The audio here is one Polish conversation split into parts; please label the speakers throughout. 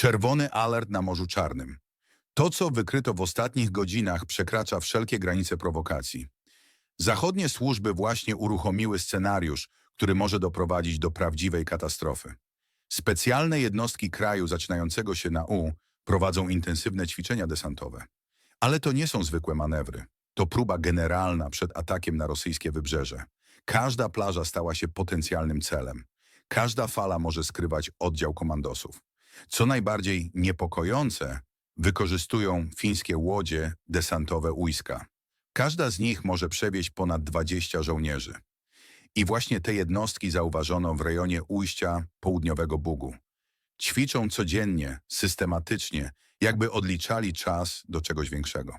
Speaker 1: Czerwony alert na Morzu Czarnym. To, co wykryto w ostatnich godzinach, przekracza wszelkie granice prowokacji. Zachodnie służby właśnie uruchomiły scenariusz, który może doprowadzić do prawdziwej katastrofy. Specjalne jednostki kraju zaczynającego się na U prowadzą intensywne ćwiczenia desantowe. Ale to nie są zwykłe manewry. To próba generalna przed atakiem na rosyjskie wybrzeże. Każda plaża stała się potencjalnym celem. Każda fala może skrywać oddział komandosów. Co najbardziej niepokojące, wykorzystują fińskie łodzie desantowe Ujska. Każda z nich może przewieźć ponad 20 żołnierzy. I właśnie te jednostki zauważono w rejonie ujścia południowego Bugu. Ćwiczą codziennie, systematycznie, jakby odliczali czas do czegoś większego.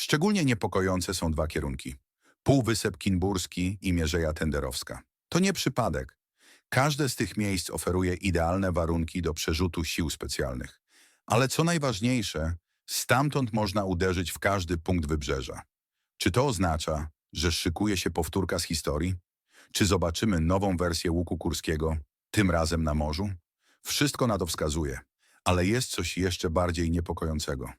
Speaker 1: Szczególnie niepokojące są dwa kierunki. Półwysep Kinburski i Mierzeja Tenderowska. To nie przypadek. Każde z tych miejsc oferuje idealne warunki do przerzutu sił specjalnych. Ale co najważniejsze, stamtąd można uderzyć w każdy punkt wybrzeża. Czy to oznacza, że szykuje się powtórka z historii? Czy zobaczymy nową wersję łuku kurskiego, tym razem na morzu? Wszystko na to wskazuje, ale jest coś jeszcze bardziej niepokojącego.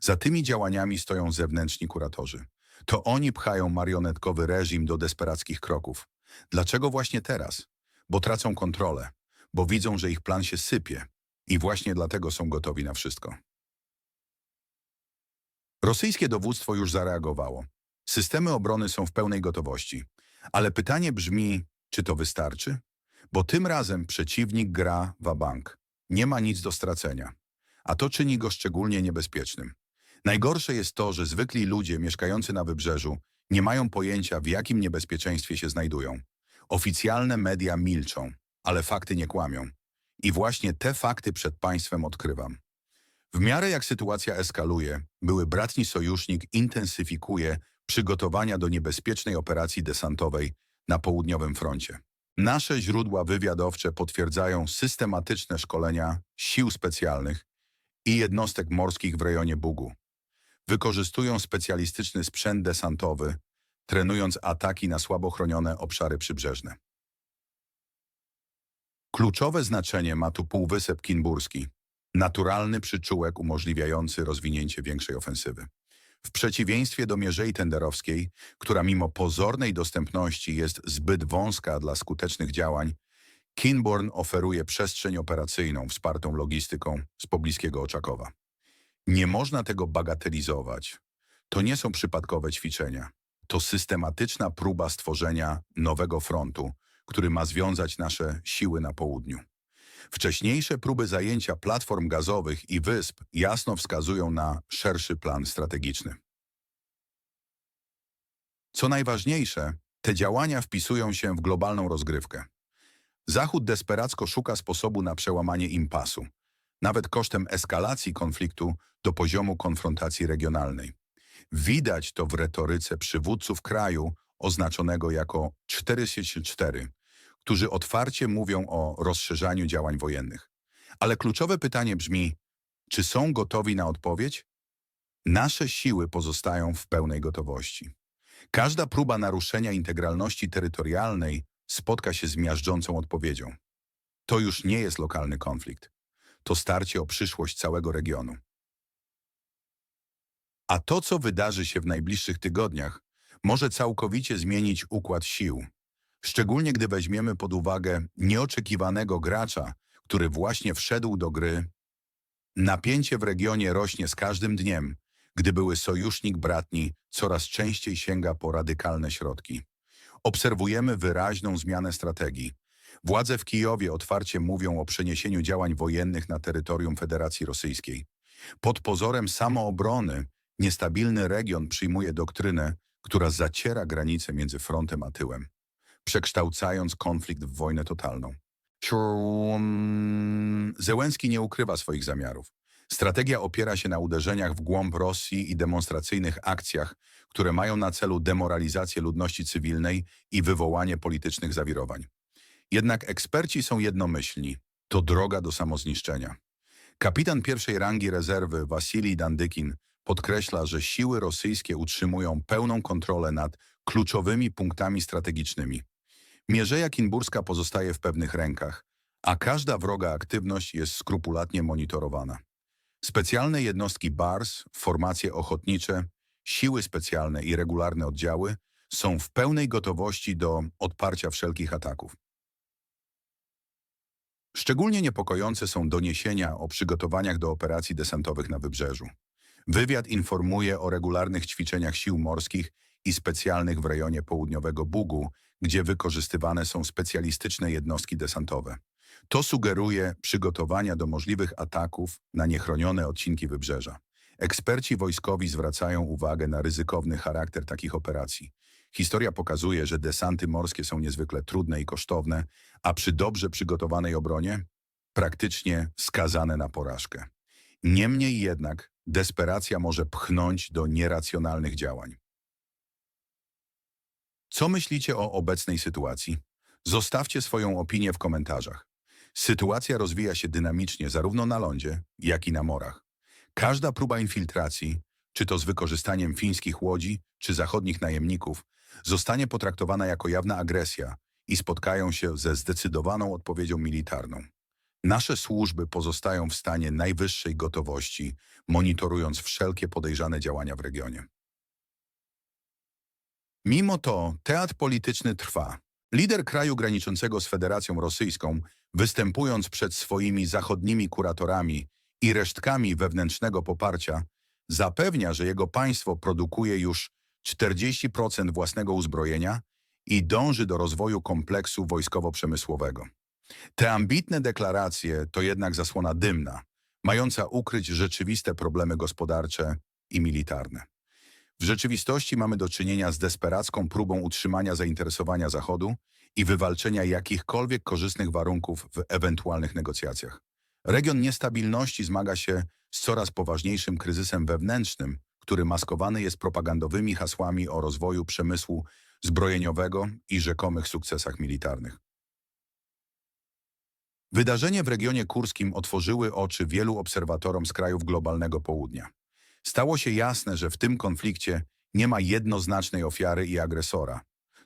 Speaker 1: Za tymi działaniami stoją zewnętrzni kuratorzy. To oni pchają marionetkowy reżim do desperackich kroków. Dlaczego właśnie teraz? Bo tracą kontrolę, bo widzą, że ich plan się sypie i właśnie dlatego są gotowi na wszystko. Rosyjskie dowództwo już zareagowało. Systemy obrony są w pełnej gotowości. Ale pytanie brzmi, czy to wystarczy? Bo tym razem przeciwnik gra wabank. Nie ma nic do stracenia. A to czyni go szczególnie niebezpiecznym. Najgorsze jest to, że zwykli ludzie mieszkający na wybrzeżu nie mają pojęcia, w jakim niebezpieczeństwie się znajdują. Oficjalne media milczą, ale fakty nie kłamią. I właśnie te fakty przed państwem odkrywam. W miarę jak sytuacja eskaluje, były bratni sojusznik intensyfikuje przygotowania do niebezpiecznej operacji desantowej na południowym froncie. Nasze źródła wywiadowcze potwierdzają systematyczne szkolenia sił specjalnych i jednostek morskich w rejonie Bugu. Wykorzystują specjalistyczny sprzęt desantowy, trenując ataki na słabo chronione obszary przybrzeżne. Kluczowe znaczenie ma tu Półwysep Kinburski, naturalny przyczółek umożliwiający rozwinięcie większej ofensywy. W przeciwieństwie do Mierzei Tenderowskiej, która mimo pozornej dostępności jest zbyt wąska dla skutecznych działań, Kinborn oferuje przestrzeń operacyjną wspartą logistyką z pobliskiego Oczakowa. Nie można tego bagatelizować. To nie są przypadkowe ćwiczenia. To systematyczna próba stworzenia nowego frontu, który ma związać nasze siły na południu. Wcześniejsze próby zajęcia platform gazowych i wysp jasno wskazują na szerszy plan strategiczny. Co najważniejsze, te działania wpisują się w globalną rozgrywkę. Zachód desperacko szuka sposobu na przełamanie impasu, nawet kosztem eskalacji konfliktu do poziomu konfrontacji regionalnej. Widać to w retoryce przywódców kraju oznaczonego jako 44, którzy otwarcie mówią o rozszerzaniu działań wojennych. Ale kluczowe pytanie brzmi, czy są gotowi na odpowiedź? Nasze siły pozostają w pełnej gotowości. Każda próba naruszenia integralności terytorialnej spotka się z miażdżącą odpowiedzią. To już nie jest lokalny konflikt. To starcie o przyszłość całego regionu. A to, co wydarzy się w najbliższych tygodniach, może całkowicie zmienić układ sił. Szczególnie gdy weźmiemy pod uwagę nieoczekiwanego gracza, który właśnie wszedł do gry. Napięcie w regionie rośnie z każdym dniem, gdy były sojusznik bratni coraz częściej sięga po radykalne środki. Obserwujemy wyraźną zmianę strategii. Władze w Kijowie otwarcie mówią o przeniesieniu działań wojennych na terytorium Federacji Rosyjskiej. Pod pozorem samoobrony niestabilny region przyjmuje doktrynę, która zaciera granice między frontem a tyłem, przekształcając konflikt w wojnę totalną. Zełenski nie ukrywa swoich zamiarów. Strategia opiera się na uderzeniach w głąb Rosji i demonstracyjnych akcjach, które mają na celu demoralizację ludności cywilnej i wywołanie politycznych zawirowań. Jednak eksperci są jednomyślni. To droga do samozniszczenia. Kapitan pierwszej rangi rezerwy Wasilij Dandykin podkreśla, że siły rosyjskie utrzymują pełną kontrolę nad kluczowymi punktami strategicznymi. Mierzeja Kinburska pozostaje w pewnych rękach, a każda wroga aktywność jest skrupulatnie monitorowana. Specjalne jednostki BARS, formacje ochotnicze, siły specjalne i regularne oddziały są w pełnej gotowości do odparcia wszelkich ataków. Szczególnie niepokojące są doniesienia o przygotowaniach do operacji desantowych na wybrzeżu. Wywiad informuje o regularnych ćwiczeniach sił morskich i specjalnych w rejonie południowego Bugu, gdzie wykorzystywane są specjalistyczne jednostki desantowe. To sugeruje przygotowania do możliwych ataków na niechronione odcinki wybrzeża. Eksperci wojskowi zwracają uwagę na ryzykowny charakter takich operacji. Historia pokazuje, że desanty morskie są niezwykle trudne i kosztowne, a przy dobrze przygotowanej obronie praktycznie skazane na porażkę. Niemniej jednak desperacja może pchnąć do nieracjonalnych działań. Co myślicie o obecnej sytuacji? Zostawcie swoją opinię w komentarzach. Sytuacja rozwija się dynamicznie zarówno na lądzie, jak i na morach. Każda próba infiltracji, czy to z wykorzystaniem fińskich łodzi, czy zachodnich najemników, zostanie potraktowana jako jawna agresja i spotkają się ze zdecydowaną odpowiedzią militarną. Nasze służby pozostają w stanie najwyższej gotowości, monitorując wszelkie podejrzane działania w regionie. Mimo to teatr polityczny trwa. Lider kraju graniczącego z Federacją Rosyjską, występując przed swoimi zachodnimi kuratorami i resztkami wewnętrznego poparcia, zapewnia, że jego państwo produkuje już 40% własnego uzbrojenia i dąży do rozwoju kompleksu wojskowo-przemysłowego. Te ambitne deklaracje to jednak zasłona dymna, mająca ukryć rzeczywiste problemy gospodarcze i militarne. W rzeczywistości mamy do czynienia z desperacką próbą utrzymania zainteresowania Zachodu i wywalczenia jakichkolwiek korzystnych warunków w ewentualnych negocjacjach. Region niestabilności zmaga się z coraz poważniejszym kryzysem wewnętrznym, który maskowany jest propagandowymi hasłami o rozwoju przemysłu zbrojeniowego i rzekomych sukcesach militarnych. Wydarzenia w regionie kurskim otworzyły oczy wielu obserwatorom z krajów globalnego południa. Stało się jasne, że w tym konflikcie nie ma jednoznacznej ofiary i agresora.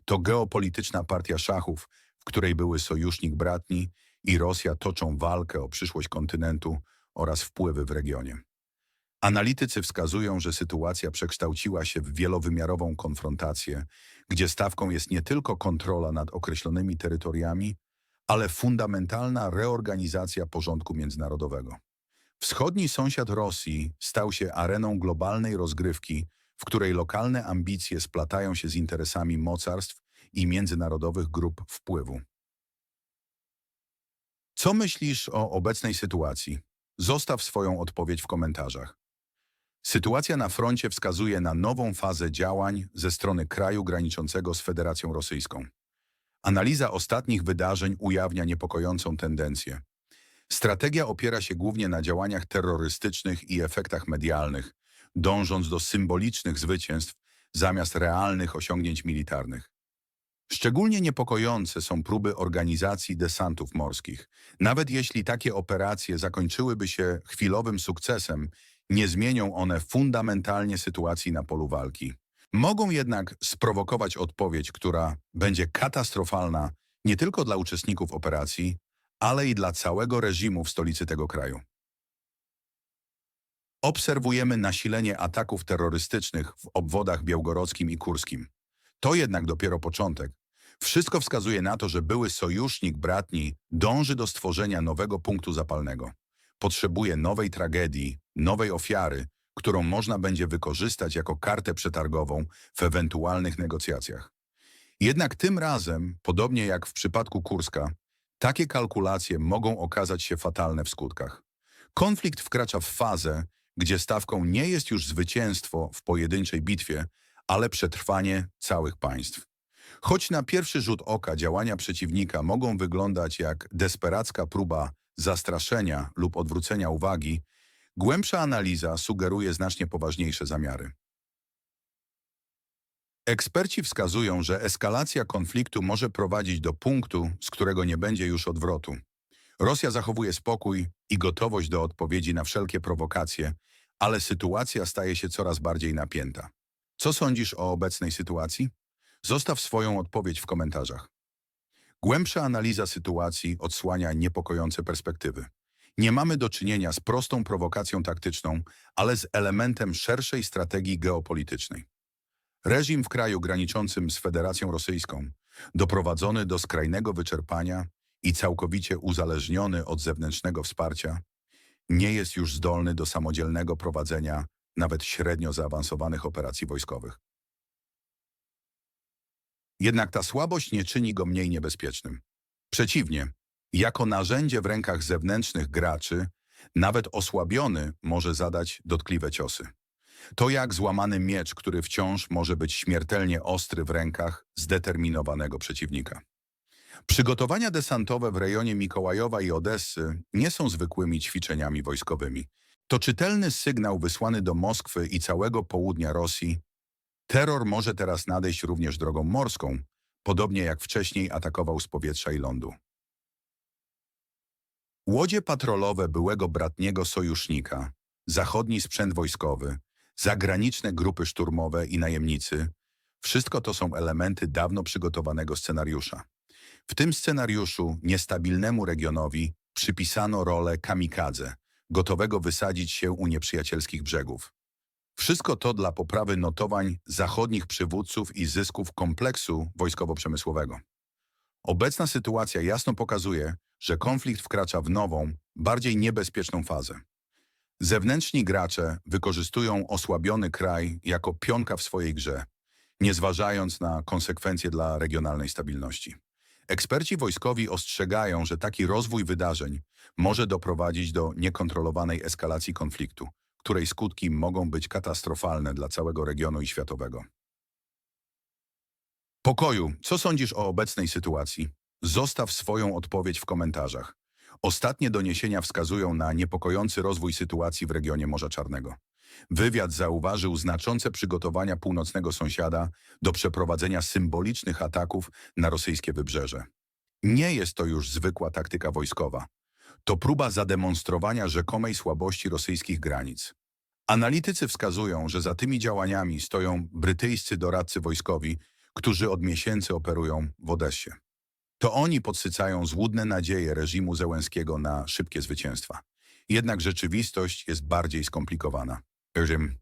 Speaker 1: To geopolityczna partia szachów, w której były sojusznik bratni i Rosja toczą walkę o przyszłość kontynentu oraz wpływy w regionie. Analitycy wskazują, że sytuacja przekształciła się w wielowymiarową konfrontację, gdzie stawką jest nie tylko kontrola nad określonymi terytoriami, ale fundamentalna reorganizacja porządku międzynarodowego. Wschodni sąsiad Rosji stał się areną globalnej rozgrywki, w której lokalne ambicje splatają się z interesami mocarstw i międzynarodowych grup wpływu. Co myślisz o obecnej sytuacji? Zostaw swoją odpowiedź w komentarzach. Sytuacja na froncie wskazuje na nową fazę działań ze strony kraju graniczącego z Federacją Rosyjską. Analiza ostatnich wydarzeń ujawnia niepokojącą tendencję. Strategia opiera się głównie na działaniach terrorystycznych i efektach medialnych, dążąc do symbolicznych zwycięstw zamiast realnych osiągnięć militarnych. Szczególnie niepokojące są próby organizacji desantów morskich. Nawet jeśli takie operacje zakończyłyby się chwilowym sukcesem, nie zmienią one fundamentalnie sytuacji na polu walki. Mogą jednak sprowokować odpowiedź, która będzie katastrofalna nie tylko dla uczestników operacji, ale i dla całego reżimu w stolicy tego kraju. Obserwujemy nasilenie ataków terrorystycznych w obwodach białgorodzkim i kurskim. To jednak dopiero początek. Wszystko wskazuje na to, że były sojusznik bratni dąży do stworzenia nowego punktu zapalnego. Potrzebuje nowej tragedii, nowej ofiary, którą można będzie wykorzystać jako kartę przetargową w ewentualnych negocjacjach. Jednak tym razem, podobnie jak w przypadku Kurska, takie kalkulacje mogą okazać się fatalne w skutkach. Konflikt wkracza w fazę, gdzie stawką nie jest już zwycięstwo w pojedynczej bitwie, ale przetrwanie całych państw. Choć na pierwszy rzut oka działania przeciwnika mogą wyglądać jak desperacka próba zastraszenia lub odwrócenia uwagi, głębsza analiza sugeruje znacznie poważniejsze zamiary. Eksperci wskazują, że eskalacja konfliktu może prowadzić do punktu, z którego nie będzie już odwrotu. Rosja zachowuje spokój i gotowość do odpowiedzi na wszelkie prowokacje, ale sytuacja staje się coraz bardziej napięta. Co sądzisz o obecnej sytuacji? Zostaw swoją odpowiedź w komentarzach. Głębsza analiza sytuacji odsłania niepokojące perspektywy. Nie mamy do czynienia z prostą prowokacją taktyczną, ale z elementem szerszej strategii geopolitycznej. Reżim w kraju graniczącym z Federacją Rosyjską, doprowadzony do skrajnego wyczerpania i całkowicie uzależniony od zewnętrznego wsparcia, nie jest już zdolny do samodzielnego prowadzenia nawet średnio zaawansowanych operacji wojskowych. Jednak ta słabość nie czyni go mniej niebezpiecznym. Przeciwnie, jako narzędzie w rękach zewnętrznych graczy, nawet osłabiony może zadać dotkliwe ciosy. To jak złamany miecz, który wciąż może być śmiertelnie ostry w rękach zdeterminowanego przeciwnika. Przygotowania desantowe w rejonie Mikołajowa i Odessy nie są zwykłymi ćwiczeniami wojskowymi. To czytelny sygnał wysłany do Moskwy i całego południa Rosji. Terror może teraz nadejść również drogą morską, podobnie jak wcześniej atakował z powietrza i lądu. Łodzie patrolowe byłego bratniego sojusznika, zachodni sprzęt wojskowy, zagraniczne grupy szturmowe i najemnicy – wszystko to są elementy dawno przygotowanego scenariusza. W tym scenariuszu niestabilnemu regionowi przypisano rolę kamikadze, gotowego wysadzić się u nieprzyjacielskich brzegów. Wszystko to dla poprawy notowań zachodnich przywódców i zysków kompleksu wojskowo-przemysłowego. Obecna sytuacja jasno pokazuje, że konflikt wkracza w nową, bardziej niebezpieczną fazę. Zewnętrzni gracze wykorzystują osłabiony kraj jako pionka w swojej grze, nie zważając na konsekwencje dla regionalnej stabilności. Eksperci wojskowi ostrzegają, że taki rozwój wydarzeń może doprowadzić do niekontrolowanej eskalacji konfliktu, której skutki mogą być katastrofalne dla całego regionu i światowego. Pokoju, co sądzisz o obecnej sytuacji? Zostaw swoją odpowiedź w komentarzach. Ostatnie doniesienia wskazują na niepokojący rozwój sytuacji w regionie Morza Czarnego. Wywiad zauważył znaczące przygotowania północnego sąsiada do przeprowadzenia symbolicznych ataków na rosyjskie wybrzeże. Nie jest to już zwykła taktyka wojskowa. To próba zademonstrowania rzekomej słabości rosyjskich granic. Analitycy wskazują, że za tymi działaniami stoją brytyjscy doradcy wojskowi, którzy od miesięcy operują w Odessie. To oni podsycają złudne nadzieje reżimu Zełenskiego na szybkie zwycięstwa. Jednak rzeczywistość jest bardziej skomplikowana. Reżim.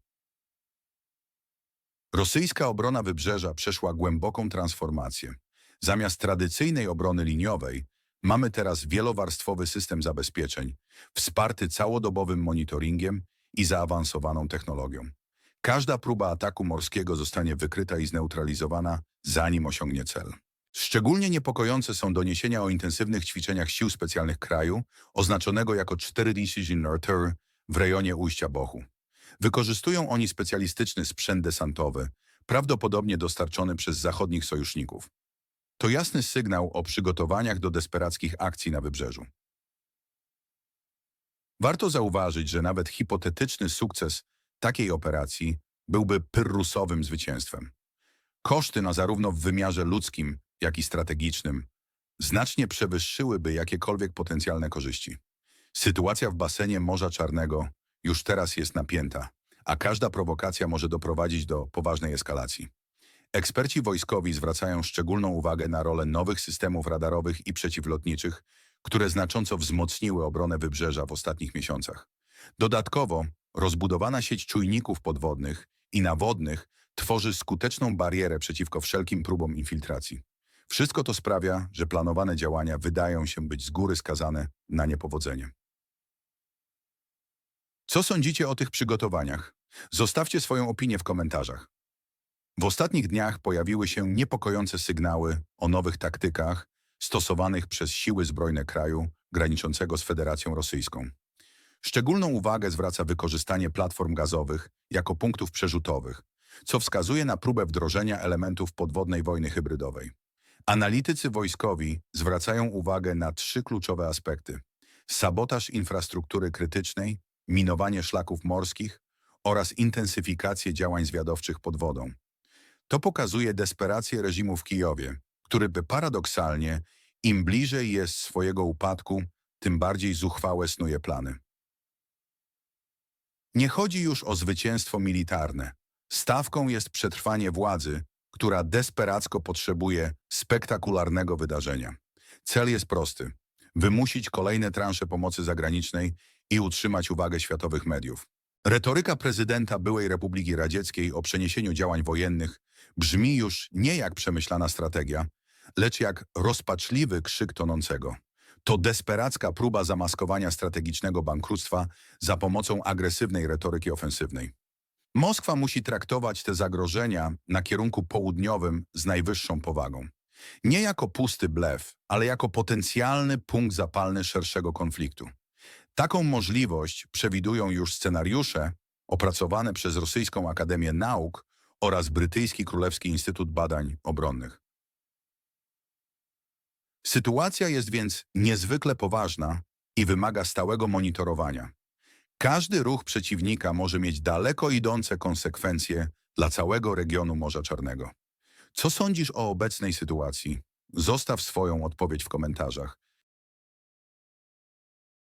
Speaker 1: Rosyjska obrona wybrzeża przeszła głęboką transformację. Zamiast tradycyjnej obrony liniowej, mamy teraz wielowarstwowy system zabezpieczeń, wsparty całodobowym monitoringiem i zaawansowaną technologią. Każda próba ataku morskiego zostanie wykryta i zneutralizowana, zanim osiągnie cel. Szczególnie niepokojące są doniesienia o intensywnych ćwiczeniach sił specjalnych kraju, oznaczonego jako 4 Decision Norter w rejonie ujścia Bochu. Wykorzystują oni specjalistyczny sprzęt desantowy, prawdopodobnie dostarczony przez zachodnich sojuszników. To jasny sygnał o przygotowaniach do desperackich akcji na wybrzeżu. Warto zauważyć, że nawet hipotetyczny sukces takiej operacji byłby pyrrusowym zwycięstwem. Koszty na zarówno w wymiarze ludzkim, jak i strategicznym znacznie przewyższyłyby jakiekolwiek potencjalne korzyści. Sytuacja w basenie Morza Czarnego już teraz jest napięta, a każda prowokacja może doprowadzić do poważnej eskalacji. Eksperci wojskowi zwracają szczególną uwagę na rolę nowych systemów radarowych i przeciwlotniczych, które znacząco wzmocniły obronę wybrzeża w ostatnich miesiącach. Dodatkowo rozbudowana sieć czujników podwodnych i nawodnych tworzy skuteczną barierę przeciwko wszelkim próbom infiltracji. Wszystko to sprawia, że planowane działania wydają się być z góry skazane na niepowodzenie. Co sądzicie o tych przygotowaniach? Zostawcie swoją opinię w komentarzach. W ostatnich dniach pojawiły się niepokojące sygnały o nowych taktykach stosowanych przez siły zbrojne kraju graniczącego z Federacją Rosyjską. Szczególną uwagę zwraca wykorzystanie platform gazowych jako punktów przerzutowych, co wskazuje na próbę wdrożenia elementów podwodnej wojny hybrydowej. Analitycy wojskowi zwracają uwagę na trzy kluczowe aspekty. Sabotaż infrastruktury krytycznej, minowanie szlaków morskich oraz intensyfikację działań zwiadowczych pod wodą. To pokazuje desperację reżimu w Kijowie, który by paradoksalnie im bliżej jest swojego upadku, tym bardziej zuchwałe snuje plany. Nie chodzi już o zwycięstwo militarne. Stawką jest przetrwanie władzy, która desperacko potrzebuje spektakularnego wydarzenia. Cel jest prosty. Wymusić kolejne transze pomocy zagranicznej i utrzymać uwagę światowych mediów. Retoryka prezydenta byłej Republiki Radzieckiej o przeniesieniu działań wojennych brzmi już nie jak przemyślana strategia, lecz jak rozpaczliwy krzyk tonącego. To desperacka próba zamaskowania strategicznego bankructwa za pomocą agresywnej retoryki ofensywnej. Moskwa musi traktować te zagrożenia na kierunku południowym z najwyższą powagą. Nie jako pusty blef, ale jako potencjalny punkt zapalny szerszego konfliktu. Taką możliwość przewidują już scenariusze opracowane przez Rosyjską Akademię Nauk oraz Brytyjski Królewski Instytut Badań Obronnych. Sytuacja jest więc niezwykle poważna i wymaga stałego monitorowania. Każdy ruch przeciwnika może mieć daleko idące konsekwencje dla całego regionu Morza Czarnego. Co sądzisz o obecnej sytuacji? Zostaw swoją odpowiedź w komentarzach.